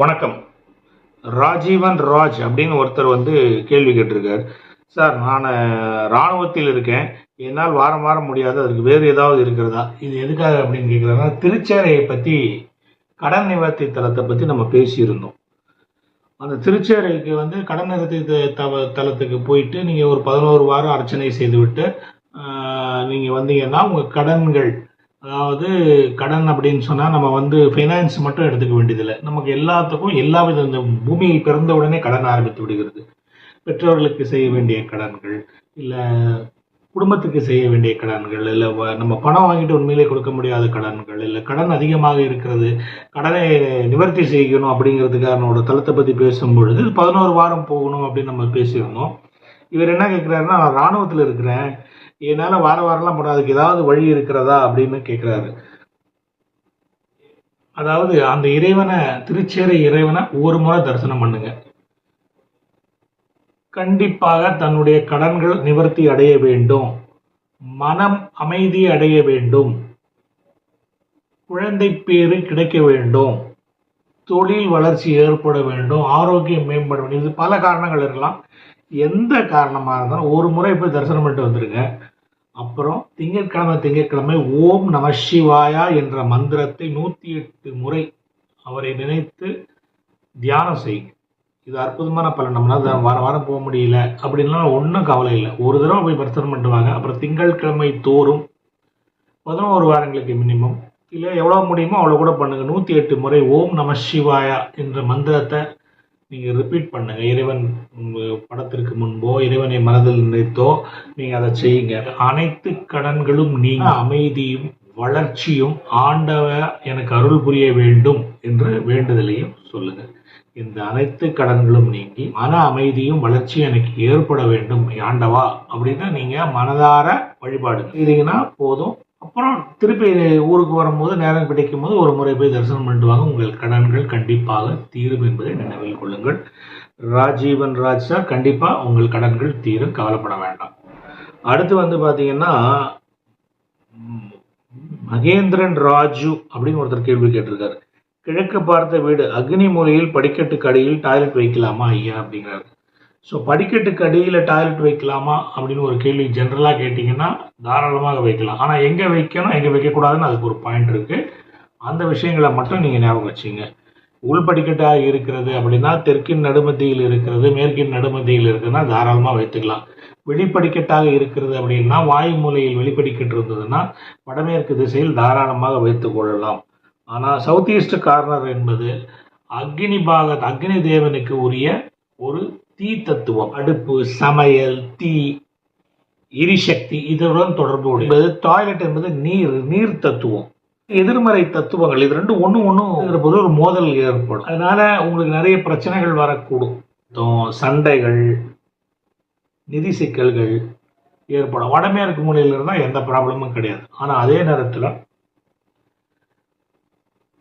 வணக்கம். ராஜீவன் ராஜ் அப்படின்னு ஒருத்தர் வந்து கேள்வி கேட்டிருக்கார். சார் நான் இராணுவத்தில் இருக்கேன். என்னால் வாரம் வாரம் முடியாது. அதுக்கு வேறு ஏதாவது இருக்கிறதா? இது எதுக்காக அப்படின்னு கேட்குறாங்கன்னா திருச்சேரையை பற்றி கடன் நிவர்த்தி தளத்தை பற்றி நம்ம பேசியிருந்தோம். அந்த திருச்சேரைக்கு வந்து கடன் நிவர்த்தி தவ தளத்துக்கு போயிட்டு நீங்கள் ஒரு பதினோரு வாரம் அர்ச்சனை செய்துவிட்டு நீங்கள் வந்தீங்கன்னா உங்கள் கடன்கள் அதாவது கடன் அப்படின்னு சொன்னால் நம்ம வந்து ஃபைனான்ஸ் மட்டும் எடுத்துக்க வேண்டியதில்லை. நமக்கு எல்லாத்துக்கும் எல்லா வித இந்த பூமியில் பிறந்த உடனே கடன் ஆரம்பித்து விடுகிறது. பெற்றோர்களுக்கு செய்ய வேண்டிய கடன்கள் இல்லை குடும்பத்துக்கு செய்ய வேண்டிய கடன்கள் இல்லை நம்ம பணம் வாங்கிட்டு உண்மையிலே கொடுக்க முடியாத கடன்கள் இல்லை கடன் அதிகமாக இருக்கிறது கடனை நிவர்த்தி செய்யணும் அப்படிங்கிறதுக்கான தளத்தை பற்றி பேசும் பொழுது பதினோரு வாரம் போகணும் அப்படின்னு நம்ம பேசியிருந்தோம். இவர் என்ன கேட்குறாருன்னா நான் இராணுவத்தில் இருக்கிறேன் என்னால் வார வாரம்லாம் போட அதுக்கு ஏதாவது வழி இருக்கிறதா அப்படின்னு கேட்குறாரு அதாவது அந்த இறைவனை திருச்சேரை இறைவனை ஒரு முறை தரிசனம் பண்ணுங்க. கண்டிப்பாக தன்னுடைய கடன்கள் நிவர்த்தி அடைய வேண்டும். மனம் அமைதி அடைய வேண்டும். குழந்தை பேரு கிடைக்க வேண்டும். தொழில் வளர்ச்சி ஏற்பட வேண்டும். ஆரோக்கியம் மேம்பட வேண்டும். இது பல காரணங்கள் இருக்கலாம். எந்த காரணமாக இருந்தாலும் ஒரு முறை போய் தரிசனம் பண்ணிட்டு வந்துருங்க. அப்புறம் திங்கட்கிழமை திங்கட்கிழமை ஓம் நம சிவாயா என்ற மந்திரத்தை நூற்றி எட்டு முறை அவரை நினைத்து தியானம் செய்யுங்க இது அற்புதமான பலன். நம்மளால் வாரம் வாரம் போக முடியல அப்படின்லாம் ஒன்றும் கவலை இல்லை. ஒரு தடவை போய் பரிசனம் பண்ணுவாங்க அப்புறம் திங்கட்கிழமை தோறும் பதினோரு வாரங்களுக்கு மினிமம் இல்லை எவ்வளோ முடியுமோ அவ்வளோ கூட பண்ணுங்கள் நூற்றி எட்டு முறை ஓம் நம சிவாயா என்ற மந்திரத்தை நீங்கள் ரிப்பீட் பண்ணுங்க. இறைவன் படத்திற்கு முன்போ இறைவனை மனதில் நினைத்தோ நீங்கள் அதை செய்யுங்க. அனைத்து கடன்களும் நீங்க அமைதியும் வளர்ச்சியும் ஆண்டவ எனக்கு அருள் புரிய வேண்டும் என்று வேண்டுதலையும் சொல்லுங்க. இந்த அனைத்து கடன்களும் நீங்கி மன அமைதியும் வளர்ச்சியும் எனக்கு ஏற்பட வேண்டும் ஆண்டவா அப்படின்னு நீங்க மனதார வழிபாடு செய்தீங்கன்னா போதும். அப்புறம் திருப்பி ஊருக்கு வரும்போது நேரம் கிடைக்கும் போது ஒரு முறை போய் தரிசனம் பண்ணிட்டு வாங்க. உங்கள் கடன்கள் கண்டிப்பாக தீரும் என்பதை நினைவில் கொள்ளுங்கள். ராஜீவன் ராஜ் சார் உங்கள் கடன்கள் தீரும் கவலைப்பட வேண்டாம். அடுத்து வந்து பார்த்தீங்கன்னா மகேந்திரன் ராஜு அப்படின்னு ஒருத்தர் கேள்வி கேட்டிருக்காரு. கிழக்கு பார்த்த வீடு அக்னி மூலையில் படிக்கட்டு கடையில் டாய்லெட் வைக்கலாமா ஐயா அப்படிங்கிறாரு. ஸோ படிக்கட்டுக்கு அடியில் டாய்லெட் வைக்கலாமா அப்படின்னு ஒரு கேள்வி ஜென்ரலாக கேட்டிங்கன்னா தாராளமாக வைக்கலாம். ஆனால் எங்கே வைக்கணும் எங்கே வைக்கக்கூடாதுன்னு அதுக்கு ஒரு பாயிண்ட் இருக்குது அந்த விஷயங்களை மட்டும் நீங்கள் ஞாபகம் வச்சுங்க. உள்படிக்கட்டாக இருக்கிறது அப்படின்னா தெற்கின் நடுமத்தியில் இருக்கிறது மேற்கின் நடுமத்தியில் இருக்குதுன்னா தாராளமாக வைத்துக்கலாம். வெளிப்படிக்கட்டாக இருக்கிறது அப்படின்னா வாயு மூலையில் வெளிப்படிக்கட்டு இருந்ததுன்னா வடமேற்கு திசையில் தாராளமாக வைத்து கொள்ளலாம். ஆனால் சவுத் ஈஸ்ட் கார்னர் என்பது அக்னி பாகத் அக்னி தேவனுக்கு உரிய ஒரு தீ தத்துவம் அடுப்பு சமையல் தீ எரிசக்தி இதனுடன் தொடர்பு உடையது டாய்லெட் என்பது நீர் நீர் தத்துவம். எதிர்மறை தத்துவங்கள் இது ரெண்டும் ஒன்று ஒன்றும் போது ஒரு மோதல் ஏற்படும். அதனால உங்களுக்கு நிறைய பிரச்சனைகள் வரக்கூடும். தோ- சண்டைகள் நிதி சிக்கல்கள் ஏற்படும். வடமேற்கு மூலையில் இருந்தால் எந்த ப்ராப்ளமும் கிடையாது. ஆனால் அதே நேரத்தில்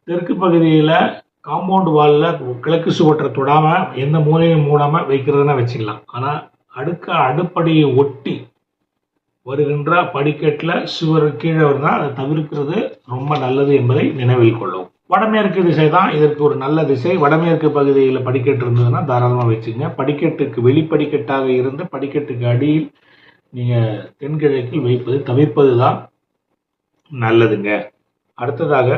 தெற்கு பகுதியில் காம்பவுண்ட் வாலில் கிழக்கு சுவற்றை தொடாமல் எந்த மூலையும் மூடாமல் வைக்கிறதுனா வச்சுக்கலாம். ஆனால் அடுக்க அடுப்படியை ஒட்டி வருகின்ற படிக்கட்டில் சுவர் கீழே வந்தால் அதை தவிர்க்கிறது ரொம்ப நல்லது என்பதை நினைவில் கொள்ளும். வடமேற்கு திசை தான் இதற்கு ஒரு நல்ல திசை. வடமேற்கு பகுதியில் படிக்கட்டு இருந்ததுன்னா தாராளமாக வச்சுங்க. படிக்கட்டுக்கு வெளிப்படிக்கட்டாக இருந்து படிக்கட்டுக்கு அடியில் நீங்கள் தென்கிழக்கில் வைப்பது தவிர்ப்பது தான் நல்லதுங்க. அடுத்ததாக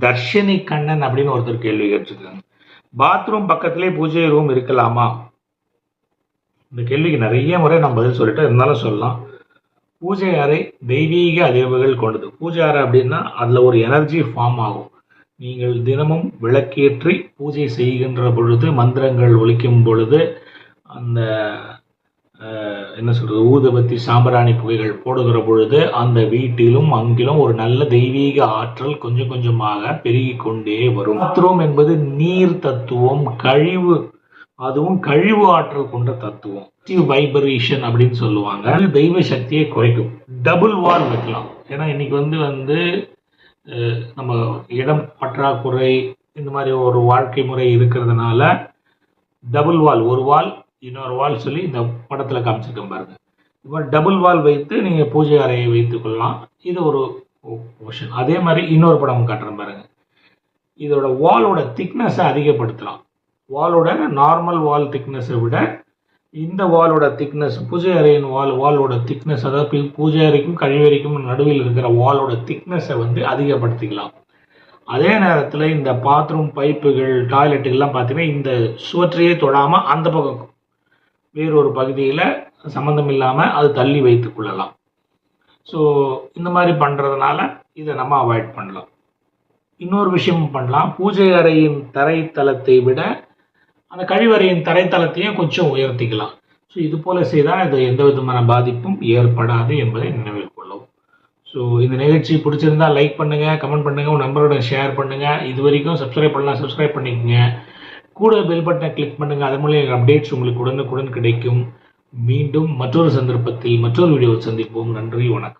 தர்ஷினி கண்ணன் அப்படின்னு ஒருத்தர் கேள்வி கேட்டிருக்காங்க. பாத்ரூம் பக்கத்திலே பூஜை ரூம் இருக்கலாமா? இந்த கேள்விக்கு நிறைய முறை நான் பதில் சொல்லிட்டேன். இருந்தாலும் சொல்லலாம். பூஜை அறை தெய்வீக அதிர்வுகள் கொண்டது. பூஜை அறை அப்படின்னா அதில் ஒரு எனர்ஜி ஃபார்ம் ஆகும். நீங்கள் தினமும் விளக்கேற்றி பூஜை செய்கின்ற பொழுது மந்திரங்கள் ஒழிக்கும் பொழுது அந்த என்ன சொல்றது ஊதுபத்தி சாம்பிராணி புகைகள் போடுகிற பொழுது அந்த வீட்டிலும் அங்கிலும் ஒரு நல்ல தெய்வீக ஆற்றல் கொஞ்சம் கொஞ்சமாக பெருகி கொண்டே வரும். பாத்ரூம் என்பது நீர் தத்துவம் கழிவு அதுவும் கழிவு ஆற்றல் கொண்ட தத்துவம். வைபரேஷன் அப்படின்னு சொல்லுவாங்க. அது தெய்வ சக்தியை குறைக்கும். டபுள் வால் வைக்கலாம். ஏன்னா இன்னைக்கு வந்து வந்து நம்ம இடம் பற்றாக்குறை இந்த மாதிரி ஒரு வாழ்க்கை முறை இருக்கிறதுனால டபுள் வால் ஒரு வால் இன்னொரு வால் சொல்லி இந்த படத்தில் காமிச்சிருக்கேன் பாருங்க. இப்போ டபுள் வால் வைத்து நீங்கள் பூஜை அறையை வைத்து கொள்ளலாம். இது ஒரு ஓஷன் அதே மாதிரி இன்னொரு படம் காட்டுறேன் பாருங்க. இதோட வாலோட திக்னஸை அதிகப்படுத்தலாம். வாலோட நார்மல் வால் திக்னஸை விட இந்த வாலோட திக்னஸ் பூஜை அறையின் வால் வாலோட திக்னஸ் அதாவது பூஜை அறைக்கும் கழிவறைக்கும் நடுவில் இருக்கிற வாலோட திக்னஸை வந்து அதிகப்படுத்திக்கலாம். அதே நேரத்தில் இந்த பாத்ரூம் பைப்புகள் டாய்லெட்டுகள்லாம் பார்த்தீங்கன்னா இந்த சுவற்றையே தொடாமல் அந்த பக்கம் வேறொரு பகுதியில் சம்மந்தம் இல்லாமல் அது தள்ளி வைத்து கொள்ளலாம். ஸோ இந்த மாதிரி பண்ணுறதுனால இதை நம்ம அவாய்ட் பண்ணலாம். இன்னொரு விஷயம் பண்ணலாம். பூஜை அறையின் தரைத்தளத்தை விட அந்த கழிவறையின் தரைத்தளத்தையும் கொஞ்சம் உயர்த்திக்கலாம். ஸோ இது போல செய்தால் இது எந்த விதமான பாதிப்பும் ஏற்படாது என்பதை நினைவில் கொள்ளவும். ஸோ இந்த நிகழ்ச்சி பிடிச்சிருந்தா லைக் பண்ணுங்கள் கமெண்ட் பண்ணுங்கள் உங்கள் நம்பரோட ஷேர் பண்ணுங்கள் இது வரைக்கும் சப்ஸ்கிரைப் பண்ணலாம் சப்ஸ்கிரைப் பண்ணிக்கோங்க. கூட பெல் பட்டனை கிளிக் பண்ணுங்க. அதன் மூலம் அப்டேட்ஸ் உங்களுக்கு உடனுக்குடன் கிடைக்கும். மீண்டும் மற்றொரு சந்தர்ப்பத்தில் மற்றொரு வீடியோவில் சந்திப்போம். நன்றி வணக்கம்.